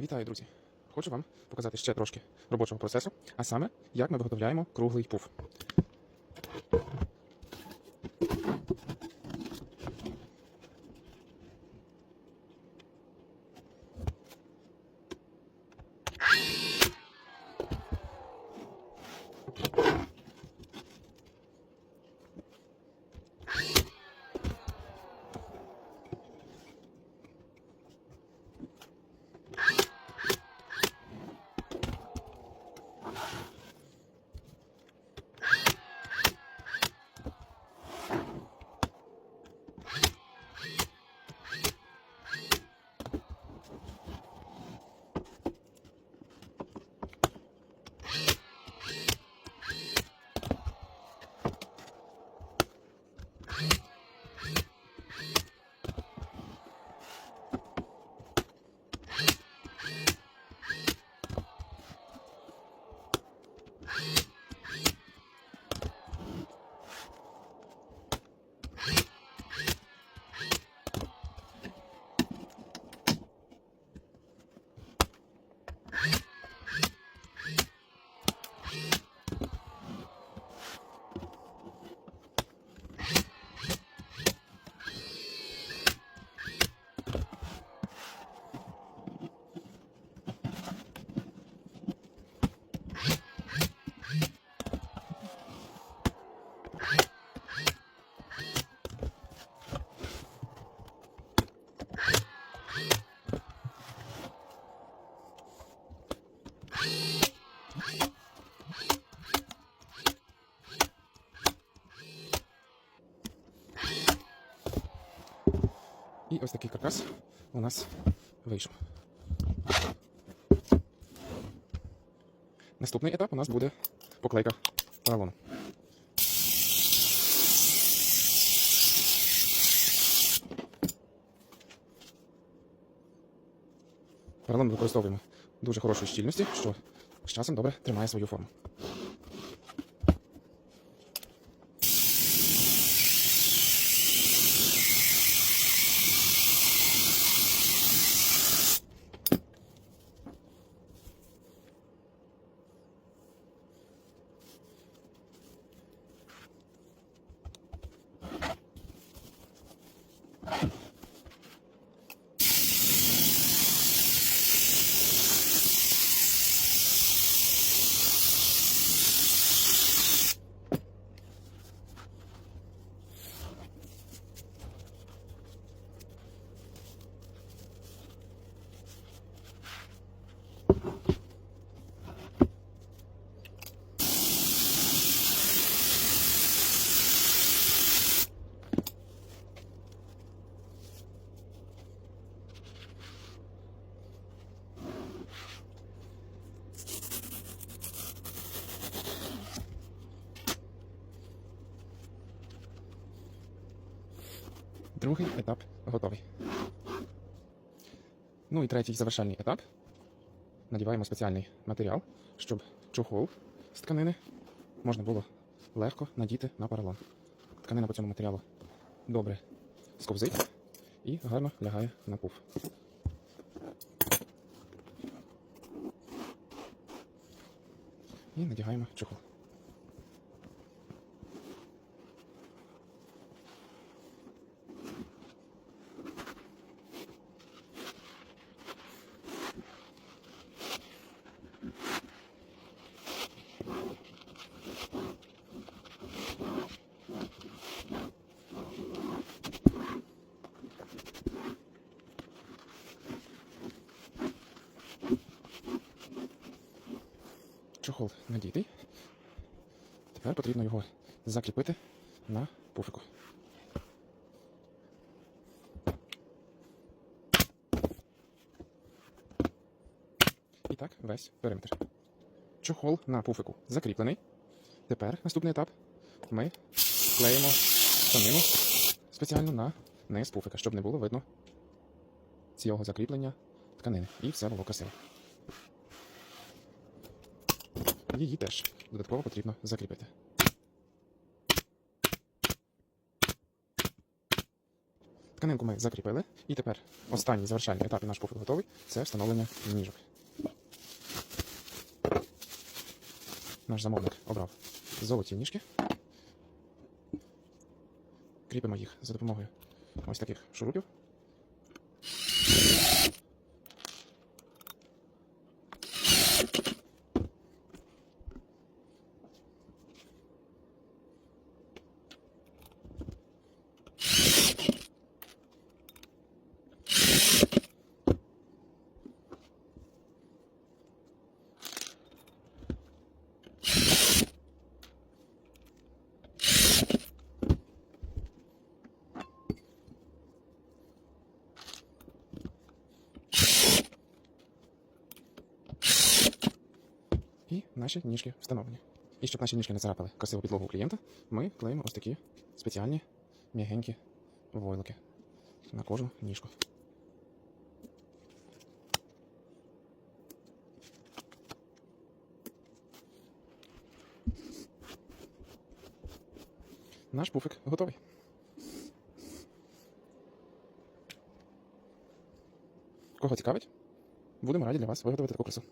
Вітаю, друзі! Хочу вам показати ще трошки робочого процесу, а саме, як ми виготовляємо круглий пуф. І ось такий каркас у нас вийшов. Наступний етап у нас буде поклейка поролону. Поролон використовуємо дуже хорошої щільності, що з часом добре тримає свою форму. Другий етап готовий. Ну і третій завершальний етап. Надіваємо спеціальний матеріал, щоб чохол з тканини можна було легко надіти на поролон. Тканина по цьому матеріалу добре сковзить і гарно лягає на пуф. І надягаємо чохол. Чохол надітий. Тепер потрібно його закріпити на пуфику. І так весь периметр. Чохол на пуфику закріплений. Тепер наступний етап. Ми клеїмо тканину спеціально на низ пуфика, щоб не було видно цього закріплення тканини. І все було красиво. Її теж додатково потрібно закріпити. Тканинку ми закріпили, і тепер останній завершальний етап і наш пуфик готовий це встановлення ніжок. Наш замовник обрав золоті ніжки. Кріпимо їх за допомогою ось таких шурупів. І наші ніжки встановлені. І щоб наші ніжки не царапали красиву підлогу у клієнта, ми клеїмо ось такі спеціальні м'ягенькі войлики на кожну ніжку. Наш пуфик готовий. Кого цікавить? Будемо раді для вас виготовити таку красу.